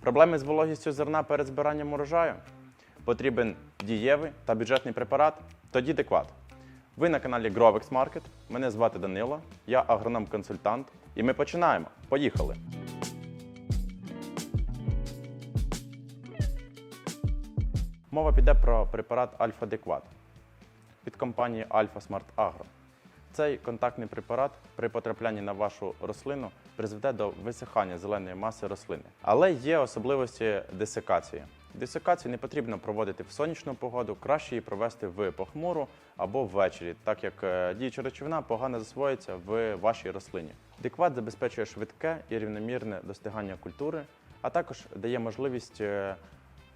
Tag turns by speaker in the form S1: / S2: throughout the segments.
S1: Проблеми з вологістю зерна перед збиранням урожаю? Потрібен дієвий та бюджетний препарат? Тоді декват. Ви на каналі Grovex Market. Мене звати Данило, я агроном-консультант. І ми починаємо. Поїхали! Мова піде про препарат Альфа Декват від компанії Alpha Smart Agro. Цей контактний препарат при потраплянні на вашу рослину призведе до висихання зеленої маси рослини. Але є особливості десикації. Десикацію не потрібно проводити в сонячну погоду, краще її провести в похмуру або ввечері, так як е, діюча речовина погано засвоїться в вашій рослині. Декват забезпечує швидке і рівномірне достигання культури, а також дає можливість е,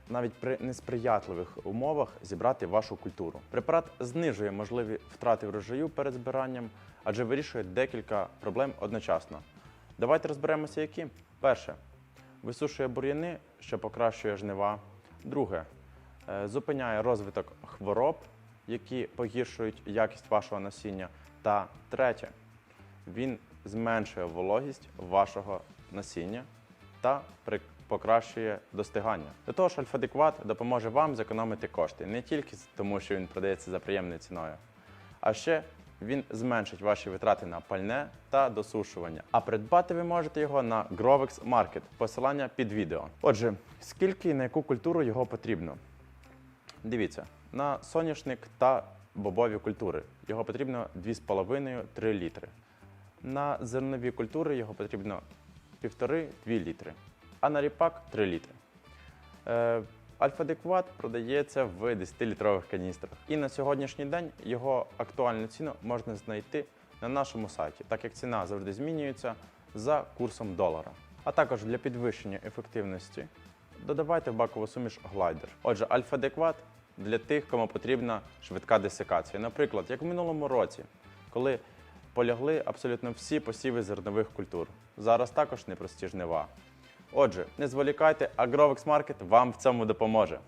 S1: навіть при несприятливих умовах зібрати вашу культуру. Препарат знижує можливі втрати врожаю перед збиранням, адже вирішує декілька проблем одночасно. Давайте розберемося, які. Перше висушує бур'яни, що покращує жнива. Друге е, зупиняє розвиток хвороб, які погіршують якість вашого насіння. Та третє він зменшує вологість вашого насіння та покращує достигання. До того ж, альфа-декват допоможе вам зекономити кошти не тільки тому, що він продається за приємною ціною, а ще він зменшить ваші витрати на пальне та досушування. А придбати ви можете його на Grovex Market, посилання під відео. Отже, скільки і на яку культуру його потрібно? Дивіться, на соняшник та бобові культури його потрібно 2,5-3 літри. На зернові культури його потрібно 1,5-2 літри, а на ріпак 3 літри. Е, Альфа-декват продається в 10-літрових каністрах. І на сьогоднішній день його актуальну ціну можна знайти на нашому сайті, так як ціна завжди змінюється за курсом долара. А також для підвищення ефективності додавайте в бакову суміш глайдер. Отже, альфа-декват для тих, кому потрібна швидка десикація. Наприклад, як в минулому році, коли полягли абсолютно всі посіви зернових культур. Зараз також непрості жнива. Отже, не зволікайте, а Grovex Market вам в цьому допоможе.